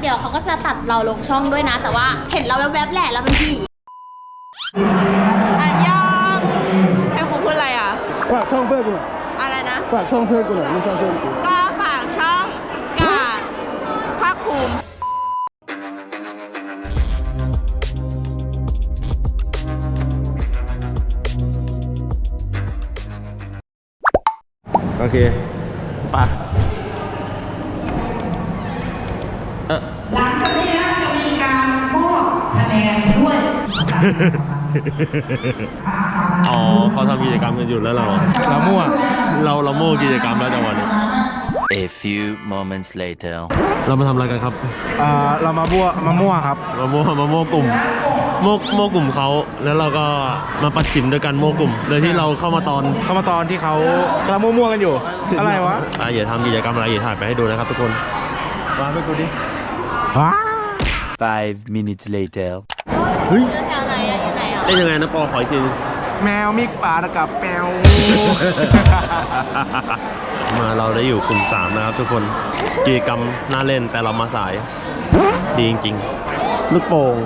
เดี๋ยวเขาก็จะตัดเราลงช่องด้วยนะ แต่ว่าเห็นเราแวบๆแหละเราเป็นผีอันยองให้ครูพูดอะไรอะ ฝากช่องเพื่อนกูหน่อยอะไรนะ ฝากช่องเพื่อนกูหน่อยไม่ช่องเพื่อนกู ก็ฝากช่องกาดภาคภูมิโอเคไปเออ หลังจากนี้จะมีการมอบคะแนนด้วย อ๋อเขาทำกิจกรรมกันอยู่แล้วเราอะเรามั่วเราเราโม่กิจกรรมแล้วจังหวะนี้ A few moments later. เรามาทำอะไรกันครับอ่าเรามาบัวมามั่วครับ มาโม่มาโม่กลุ่มโม่โม่กลุ่มเขาแล้วเราก็มาปัดจิมด้วยกันโม่กลุ่มโดยที่เราเข้ามาตอนเข้ามาตอนที่เขากำลังมั่วๆกันอยู่ อะไรวะอะอย่าทำกิจกรรมอะไรอย่าถ่ายไปให้ดูนะครับทุกคนวางไปกูดิว้า Five minutes later. เฮ้ย แถวไหนอะอยู่ไหนอะได้ยังไงนะปอขออีกทีนึง แมวมิกป่าตะกับแมว มาเราได้อยู่กลุ่ม3นะครับทุกคนกิจกรรมน่าเล่นแต่เรามาสาย ดีจริงๆ ลูกโป่ง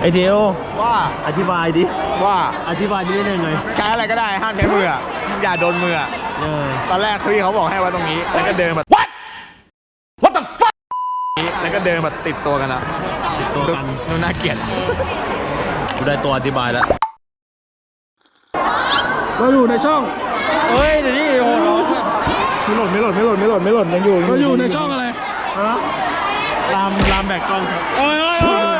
ไอเดียวว่าอธิบายดิ ว่าอธิบายดิได้ยังไงใช้อะไรก็ได้ห้ามใช้มืออะห้ามอย่าโดนมืออะเออตอนแรกพี่เขาบอกให้ไว้ตรงนี้ แล้วก็เดินแบบ what what the fuck แล้วก็เดินแบบติดตัวกันอะตัวกัน ดูน่าเกลียด กูได้ตัวอธิบายแล้ว เราอยู่ในช่อง เฮ้ยเดี๋ยวนี้โอ้โหไม่หล่นไม่หล่นไม่หล่นไม่หล่นไม่หล่นยังอยู่เราอยู่ในช่องอะไร ลามลามแบกกล้องครับ โอ้ยโอ้ยโอ้ย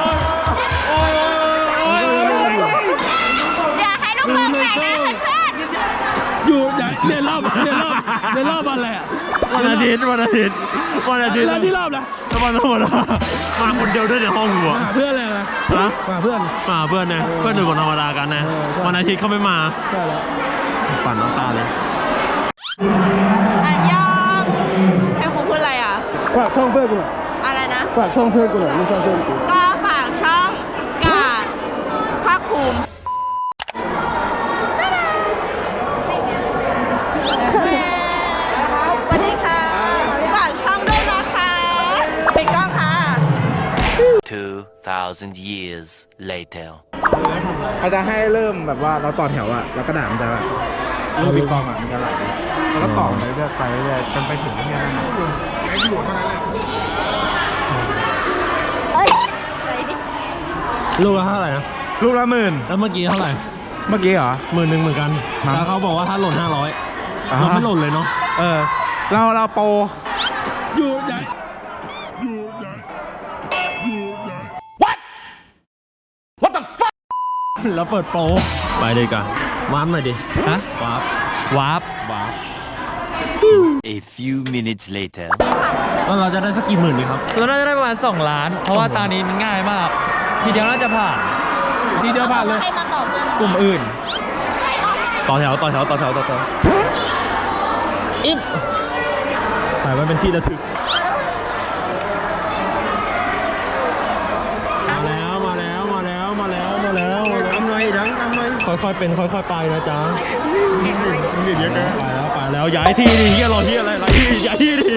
เรียนรอบเรียนรอบเรียนรอบอะไรอะวันอาทิตย์วันอาทิตย์วันอาทิตย์แล้วที่รอบนะวันทั้งหมดอะมาคนเดียวด้วยในห้องหัวมาหาเพื่อนอะไรนะนะมาเพื่อนมาเพื่อนนะเพื่อนดูคนธรรมดากันนะเออใช่วันอาทิตย์เขาไม่มาใช่แล้วปั่นน้ำตาเลยอันยองให้ครูพูดอะไรอะฝากช่องเพื่อนกูหน่อยอะไรนะฝากช่องเพื่อนกูหน่อยไม่ช่องเพื่อนกู 2,000 years later เขาจะให้เริ่มแบบว่าเราต่อแถวอะแล้วกระดาษมันจะแบบริ่ปีกองอะมันจะไหลแล้วก็ต่อไปเรื่อยไปเรื่อยๆจนไปถึงเนี่ยไอ้หัวเท่านั้นแหละลูกละเท่าไหร่นะลูกละหมื่นแล้วเมื่อกี้เท่าไหร่เมื่อกี้เหรอหมื่นหนึ่งเหมือนกันแล้วเขาบอกว่าถ้าหล่นห้าร้อยเรนไม่หล่นเลยเนาะเออเราเราโปรอยู่ใหญ่ แล้วเปิดโปรไปเลยกันวาร์ปหน่อยดิฮะวาร์ปวาร์ปวาร์ป A few minutes later. แล้วเราจะได้สักกี่หมื่นดีครับ เราน่าจะได้ประมาณ 2 ล้าน เพราะว่าตานี้มันง่ายมาก ทีเดียวน่าจะผ่าน ทีเดียวผ่านเลยให้มาตอบเพื่อนกลุ่มอื่น ต่อแถวต่อแถวต่อแถวต่อแถวอินถ่ายไว้เป็นที่ระทึก ค่อยๆ เป็น ค่อยๆ ไปนะจ๊ะไปแล้วไปแล้วย้ายที่ดิเฮียรอที่อะไรย้ายที่ย้ายที่ดิ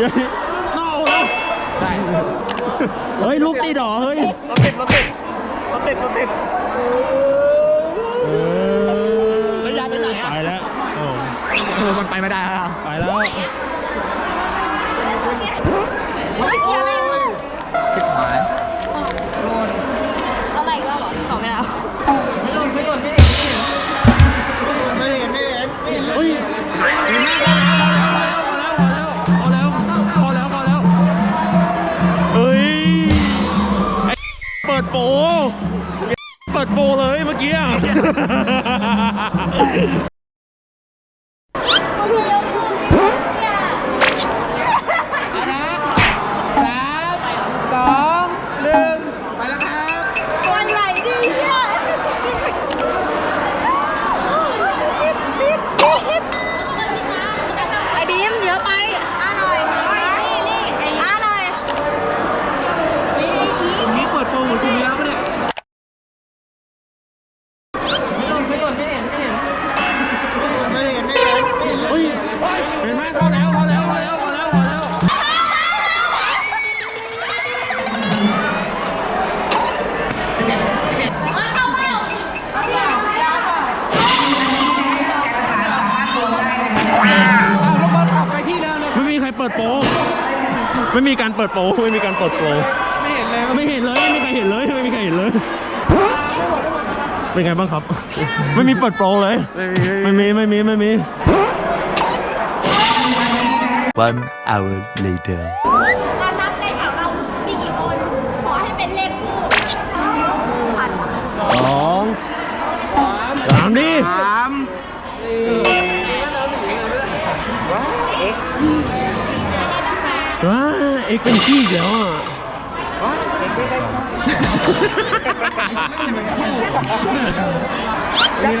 ย้ายที่เน่าแล้วใช่เฮ้ยลูกตีดอเฮ้ยรถติดรถติดรถติดรถติดแล้วยายไปไหนอะไปแล้วโอ้เออมันไปไม่ได้ครับไปแล้วชิ ดโปรเลยเมื่อกี้ ปิดโปรไม่มีการเปิดโปรไม่เห็นเลยไม่เห็นเลยไม่มีใครเห็นเลยไม่มีใครเห็นเลย เป็นไงบ้างครับ ไม่มีเปิดโปรเลย ไม่มีไม่มีไม่มี One hour later. การนับในแถวเรา มีกี่คน ขอให้เป็นเลขคู่ผ่านคนหนึ่งสองสามดิ สาม เอ็กเป็นขี้อีกแล้วอะ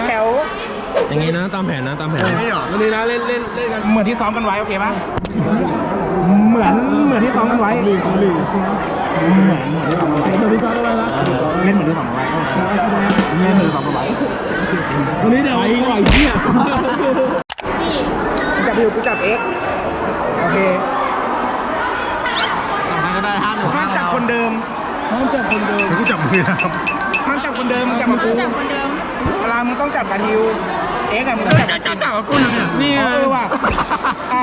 แถวอย่างงี้นะตามแผนนะตามแผนไม่หรอวันนี้นะเล่นเล่นเล่นกันเหมือนที่ซ้อมกันไว้โอเคปะเหมือนเหมือนที่ซ้อมกันไว้เหมือนเหมือนที่ซ้อมกันไว้เหมือนที่ซ้อมกันไว้ละเล่นเหมือนที่ซ้อมกันไว้เล่นเหมือนที่ซ้อมกันไว้วันนี้เดี๋ยวไอ้ไอ้เหี้ยจับอยู่กูจับเอ็กโอเค ได้ห้ามอยู่ห้ามจับคนเดิมห้ามจับคนเดิมกูจับมือนะครับห้ามจับคนเดิมมึงจับมากูเวลามึงต้องจับกาทิว เอ็กอะมึงต้องจับกากากับกูอยู่เนี่ยนี่เอไงอว่ะอ่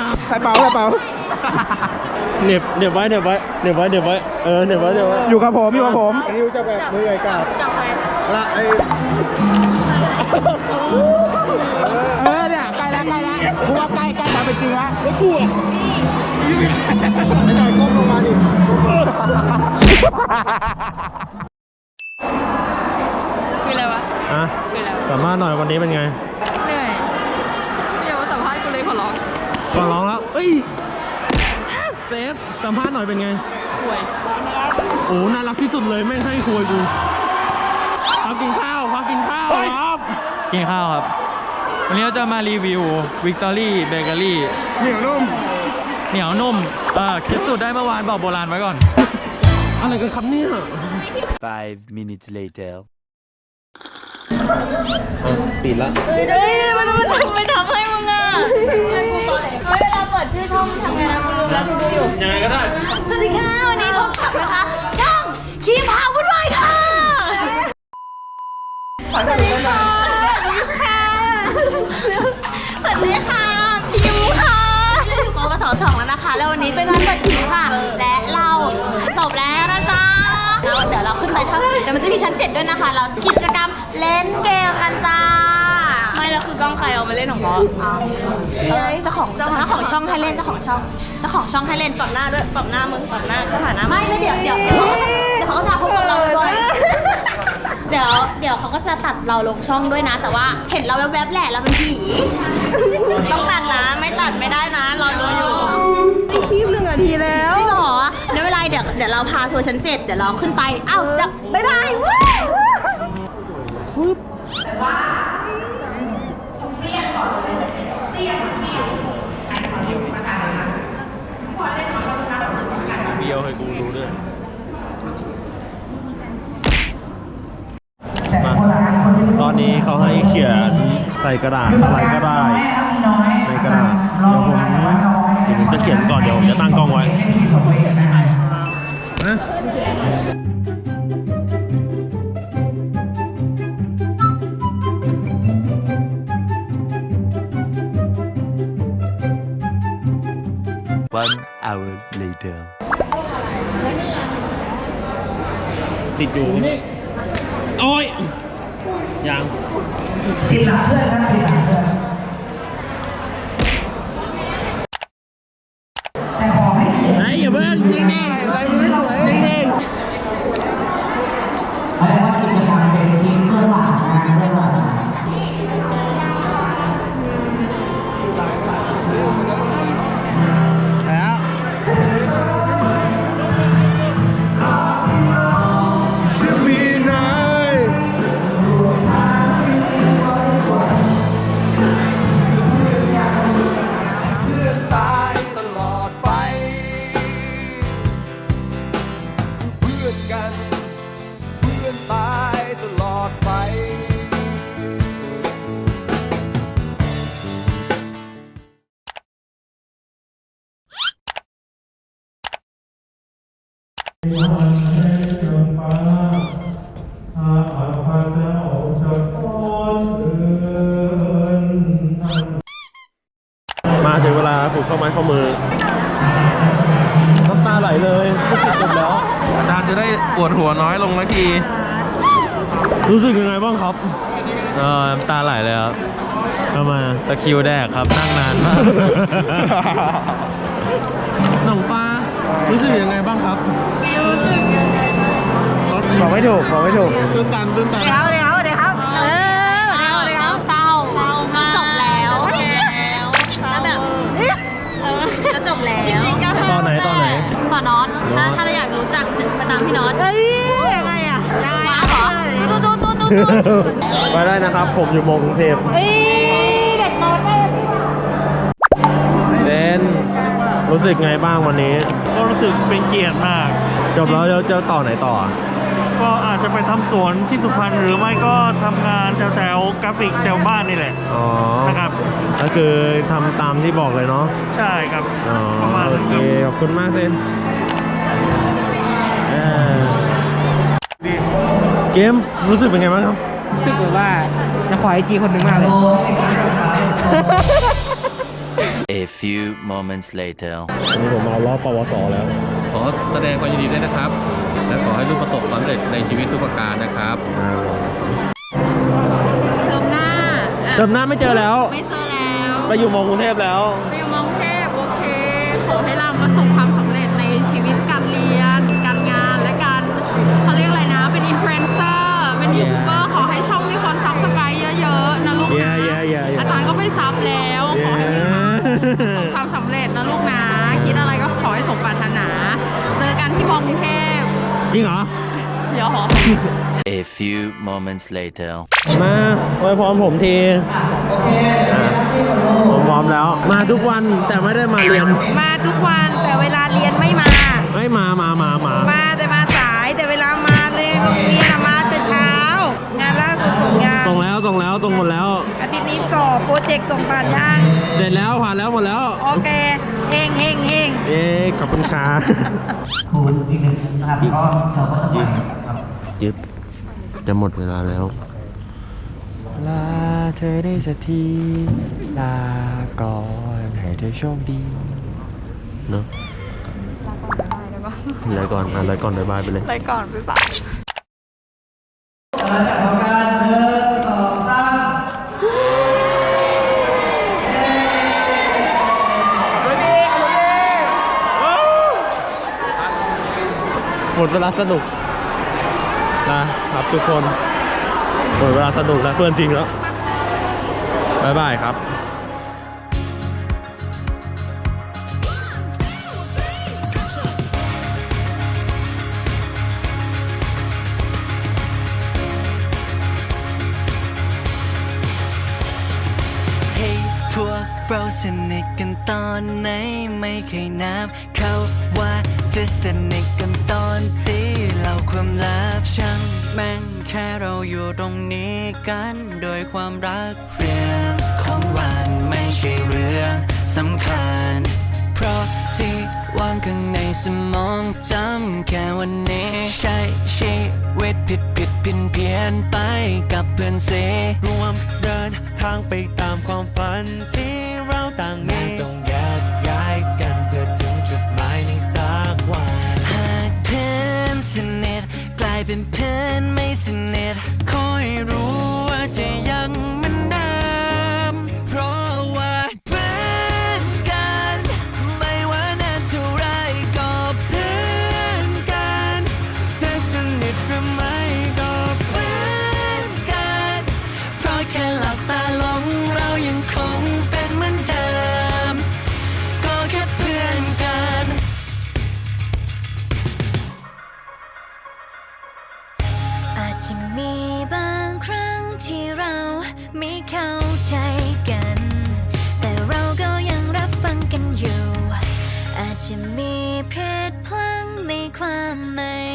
าใส่เป๋าใส่เป๋าเหน็บเหน็บไว้เหน็บไว้เหน็บไว้เหน็บไว้เออเหน็บไว้เหน็บไว้อยู่กับผมอยู่กับผมนิวจะแบบมือใหญ่กับละไอ้เออเนี่ยใก ล้แล้วใกล้แล้วกูว่าใกล้ใกล้ความเป็นจริงแล้วแล้วกูอะไม่ได้ก้มลงมาดิคืออะไรวะอะคืออะไรวะสัมภาษณ์หน่อยวันนี้เป็นไงเหนื่อยอย่ามาสัมภาษณ์กูเลยขอร้องก่อนร้องแล้วเอ้ยเซฟสัมภาษณ์หน่อยเป็นไงป่วยโอ้น่ารักที่สุดเลยไม่ให้คุยกูพักกินข้าวพักกินข้าวครับกินข้าวครับ วันนี้เราจะมารีวิววิกตอรี่เบเกอรี่เหนียวนุ่ม เหนียวนุ่ม เอ่อคิดสูตรได้เมื่อวานบอกโบราณไว้ก่อน อะไรกันครับเนี่ย Five minutes later. ปิดละเฮ้ยมันมันทำไม่ทำให้มึงอะให้กูตัวไหนเวลาเปิดชื่อช่องทำไงนะกูรู้แล้วกูดูอยู่ยังไงก็ได้ สวัสดีค่ะ วันนี้พบกับนะคะช่อ สสองแล้วนะคะ แล้ววันนี้เป็นวันประชิมค่ะ และเราจบแล้วนะจ๊ะแล้วเดี๋ยวเราขึ้นไปทั้งเดี๋ยวมันจะมีชั้นเจ็ดด้วยนะคะ เรากิจกรรมเล่นเกมกันจ้าไม่แล้วคือกล้องใครเอามาเล่นของเขาเอ้ยเจ้าของเจ้าของช่องให้เล่นเจ้าของช่องเจ้าของช่องให้เล่นปรับหน้าด้วยปรับหน้ามึงปรับหน้าสถานะไม่แล้วเดี๋ยวเดี๋ยวเดี๋ยวเขาก็จะเดี๋ยวเขาก็จะพบกับเราด้วยเดี๋ยวเดี๋ยวเขาก็จะตัดเราลงช่องด้วยนะ แต่ว่าเห็นเราแวบๆแหละเราเป็นผีต้องตัดนะ ไม่ตัดไม่ได้นะรอดูอยู่จริงเหรอเดี๋ยวเวลาเดี๋ยวเดี๋ยวเราพาทัวร์ชั้นเจ็ดเดี๋ยวเราขึ้นไปอ้าวจะบ๊ายบายว้าว เบียวให้กูดูด้วยมา ตอนนี้เขาให้เขียนใส่กระดาษอะไรก็ได้ในกระดาษเดี๋ยวผมเดี๋ยวผมจะเขียนก่อนเดี๋ยวผมจะตั้งกล้องไว้นะ One hour later. ติดอยู่โอ้ยยัง ติดหลังเพื่อนครับติดหลังเพื่อน มาถึงเวลาน้ำตาไหลเลยจบแล้ว อาจารย์จะได้ปวดหัวน้อยลงนาที รู้สึกยังไงบ้างครับเออน้ำตาไหลเลยครับทำไมตะคริวแดกครับนั่งนานมากหนังฟ้า รู้สึกยังไงบ้างครับบอกไม่ถูกบอกไม่ถูกตื้นตันตื้นตันเดี๋ยวเดี๋ยวเดี๋ยวครับเออเศร้าเดี๋ยวเดี๋ยวเศร้าเศร้ามันจบแล้วแล้วแบบจะจบแล้วตอนไหนตอนไหนขอน็อตถ้าถ้าเราอยากรู้จักไปตามพี่น็อตเฮ้ยยังไงอะได้ว้าวเหรอตู้ตู้ตู้ตู้ไปได้นะครับ ผมอยู่มกรุงเทพเฮ้ยเด็กนอนได้เดน รู้สึกไงบ้างวันนี้ ก็รู้สึกเป็นเกียรติมาก จบแล้วจะจะต่อไหนต่ออะก็อาจจะไปทำสวนที่สุพรรณหรือไม่ก็ทำงานแถวๆกราฟิกแถวบ้านนี่แหละอ๋อนะครับก็คือทำตามที่บอกเลยเนาะใช่ครับอ๋อประมาณโอนั้นเคครับขอบคุณมากเซนเอ่อเกมรู้สึกเป็นไงบ้างครับรู้สึกแบบว่าจะขอไอจีคนหนึ่งมากเลย A few moments later. วันนี้ผมเอาล้อปวสแล้ว ขอแสดงความยินดีด้วยนะครับ และขอให้ลูกประสบความสำเร็จในชีวิตทุกประการนะครับเทอมหน้าอะเติมหน้าไม่เจอแล้ว ไม่เจอแล้วไปอยู่มอกรุงเทพแล้ว ไปอยู่มองเทพโอเค ขอให้เราประสบความสำเร็จในชีวิตการเรียน การงานและการเขาเรียกอะไรนะ เป็นอินฟลูเอนเซอร์ เป็นยูทูบเบ จริงเหรอ เดี๋ยวหอ A few moments later. มาไว้พร้อมผมทีอะผมพร้อมแล้ว มาทุกวันแต่ไม่ได้มาเรียน มาทุกวันแต่เวลาเรียนไม่มา ไม่มามามามามาแต่มาสายแต่เวลามาเลยโรงเรียนอะมาแต่เช้างานล่าสุดส่งยางส่งแล้วส่งแล้วส่งหมดแล้ว อาทิตย์นี้สอบโปรเจกต์ส่งผ่านย่างเสร็จแล้วผ่านแล้วหมดแล้ว โอเคเฮงเฮงเฮงเอ๊ขอบคุณค่ะครูอีกหนึ่งนะครับก็เราก็จะไปครับยึบจะหมดเวลาแล้วลาเธอได้สักทีลาก่อนให้เธอโชคดีเนอะเลยก่อนอะเลยก่อนบ๊ายบายไปเลยไปก่อนบ๊ายบายมาจากของการหนึ่งสองสาม หมดเวลาสนุกนะครับทุกคนหมดเวลาสนุกแล้วเพื่อนจริงแล้ว บ๊ายบายครับ สนิทกันตอนไหนไม่เคยนับ เขาว่าจะสนิทกันตอนที่เราความลับช่างแม่งแค่เราอยู่ตรงนี้กันโดยความรักเรื่องของวันไม่ใช่เรื่องสำคัญ ราะที่วางข้างในสมองจำแค่วันนี้ ใช้ชีวิตผิดผิดเพี้ยนเพียนไปกับเพื่อนเสรวมเดินทางไปตามความฝันที่เราต่างมีต้องแยกย้ายกันเพื่อถึงจุดหมายในสักวัน หากเพื่อนสนิทกลายเป็นเพื่อนไม่สนิ จะมีบางครั้งที่เราไม่เข้าใจกัน แต่เราก็ยังรับฟังกันอยู่ อาจจะมีเพศพลั้งในความไม่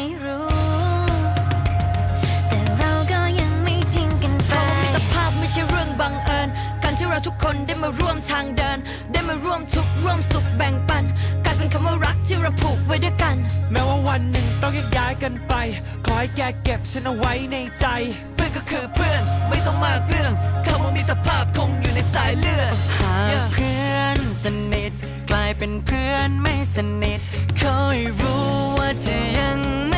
ราทุกคนได้มาร่วมทางเดิน ได้มาร่วมทุกข์ร่วมสุขแบ่งปันกลายเป็นคำว่ารักที่เราผูกไว้ด้วยกัน แม้ว่าวันหนึ่งต้องแยกย้ายกันไป ขอให้แกเก็บฉันเอาไว้ในใจ เพื่อนก็คือเพื่อนไม่ต้องมากเรื่องคำว่ามีแต่ภาพคงอยู่ในสายเลือดหาเพื่อนสนิทกลายเป็นเพื่อนไม่สนิทคอยรู้ว่าจะยังไม่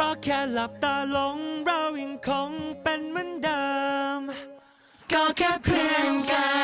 พราะแค่หลับตาลงเรายังคงเป็นเหมือนเดิม ก็แค่เพื่อนกัน